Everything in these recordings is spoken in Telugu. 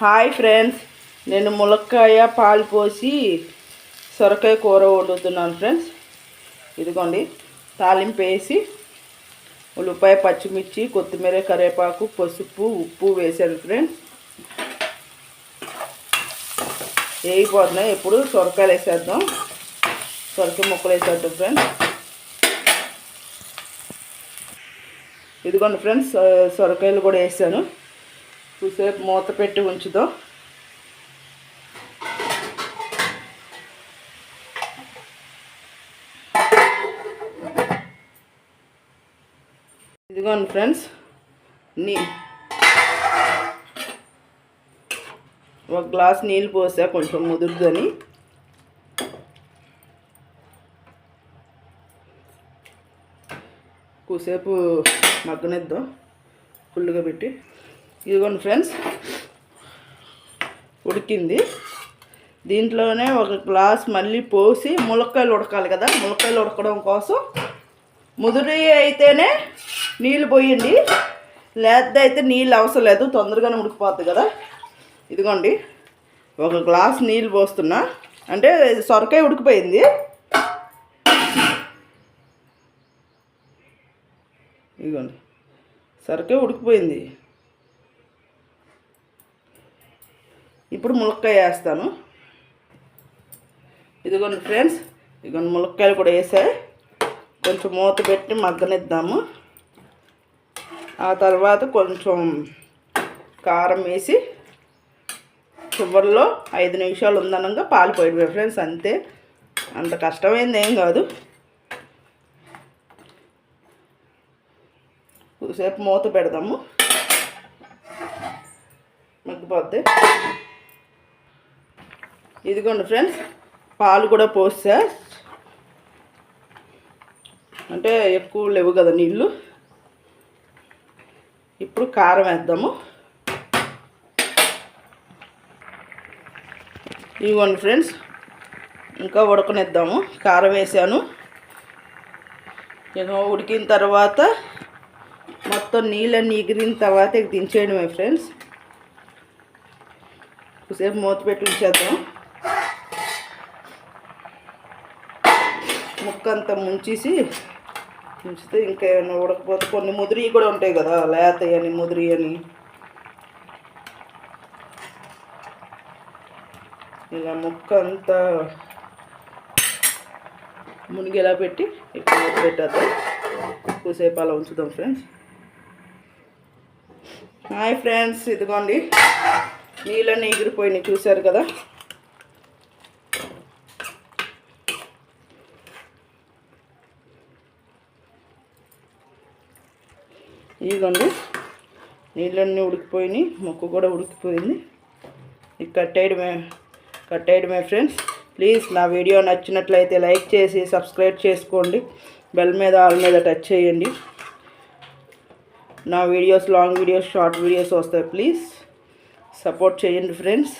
హాయ్ ఫ్రెండ్స్ నేను ములక్కాయ పాలు పోసి సొరకాయ కూర వండుతున్నాను ఫ్రెండ్స్. ఇదిగోండి తాలింపు వేసి ఉల్లిపాయ పచ్చిమిర్చి కొత్తిమీర కరివేపాకు పసుపు ఉప్పు వేసాను ఫ్రెండ్స్. వేయిపోతున్నాయి ఎప్పుడు సొరకాయలు వేసేద్దాం. సొరకాయ ముక్కలు వేసేద్దాం ఫ్రెండ్స్. ఇదిగోండి ఫ్రెండ్స్ సొరకాయలు కూడా వేసాను. చూసేపు మూత పెట్టి ఉంచుదాం. ఇదిగోండి ఫ్రెండ్స్ నీ ఒక గ్లాస్ నీళ్ళు పోసా కొంచెం ముదురుదని. కూసేపు మగ్గనిద్దాం ఫుల్గా పెట్టి. ఇదిగోండి ఫ్రెండ్స్. ఉడికింది. దీంట్లోనే ఒక గ్లాస్ మళ్ళీ పోసి ములక్కాయలు ఉడకాలి కదా ములక్కాయలు ఉడకడం కోసం. ముదురు అయితేనే నీళ్ళు పోయండి. లేకపోతే అయితే నీళ్ళు అవసరం లేదు తొందరగానే ఉడికిపోతుంది కదా. ఇదిగోండి. ఒక గ్లాస్ నీళ్ళు పోస్తున్నా. అంటే సొరకాయ ఉడికిపోయింది. ఇదిగోండి. సొరకాయ ఉడికిపోయింది. ఇప్పుడు ములక్కాయ వేస్తాను. ఇదిగోండి ఫ్రెండ్స్ ఇదిగోండి ములక్కాయలు కూడా వేసాయి. కొంచెం మూత పెట్టి మగ్గనిద్దాము. ఆ తర్వాత కొంచెం కారం వేసి చివరిలో ఐదు నిమిషాలు ఉందనగా పాలు పోయడమే ఫ్రెండ్స్ అంతే. అంత కష్టమైంది ఏం కాదు. కొద్దిసేపు మూత పెడదాము. మగ్గిపోద్ది. ఇదిగోండి ఫ్రెండ్స్ పాలు కూడా పోస్తా. అంటే ఎక్కువ లేవు కదా నీళ్ళు. ఇప్పుడు కారం వేద్దాము. ఇవ్వండి ఫ్రెండ్స్ ఇంకా ఉడకనిద్దాము. కారం వేసాను. నేను ఉడికిన తర్వాత మొత్తం నీళ్ళన్నీ ఎగిరిన తర్వాత ఇక దించేయడమే ఫ్రెండ్స్. కొద్దిసేపు మూత పెట్టి ఉంచేద్దాం. ముక్క అంతా ముంచేసి ఉంచితే ఇంకా ఏమైనా ఉడకపోతే కొన్ని ముదిరి కూడా ఉంటాయి కదా లేత అని ముదిరి అని. ఇలా ముక్క అంతా మునిగేలా పెట్టి ఎక్కువ మూత పెట్టేద్దాం. ఎక్కువసేపు అలా ఉంచుదాం ఫ్రెండ్స్. హాయ్ ఫ్రెండ్స్ ఇదిగోండి. నీళ్ళన్నీ ఎగిరిపోయినాయి చూశారు కదా? ఇదిగోండి. నీళ్ళన్నీ ఉడికిపోయినాయి. మొక్క కూడా ఉడికిపోయింది. ఇది కట్టేయడమే కట్టేయడమే ఫ్రెండ్స్. ప్లీజ్ నా వీడియో నచ్చినట్లయితే లైక్ చేసి సబ్స్క్రైబ్ చేసుకోండి. బెల్ మీద ఆల్ మీద టచ్ చేయండి. నా videos long videos short videos వస్తాయి. ప్లీజ్ సపోర్ట్ చేయండి ఫ్రెండ్స్.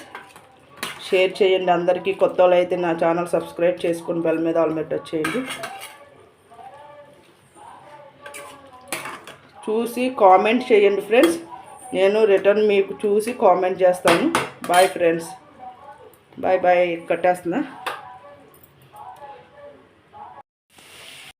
షేర్ చేయండి అందరికీ. కొత్త వాళ్ళు అయితే నా ఛానల్ సబ్స్క్రైబ్ చేసుకుని బెల్ మీద ఆల్ మీద టచ్ చేయండి. చూసి కామెంట్ చేయండి ఫ్రెండ్స్. నేను రిటర్న్ మీకు చూసి కామెంట్ చేస్తాను. Bye friends bye bye కట్టేస్తున్నా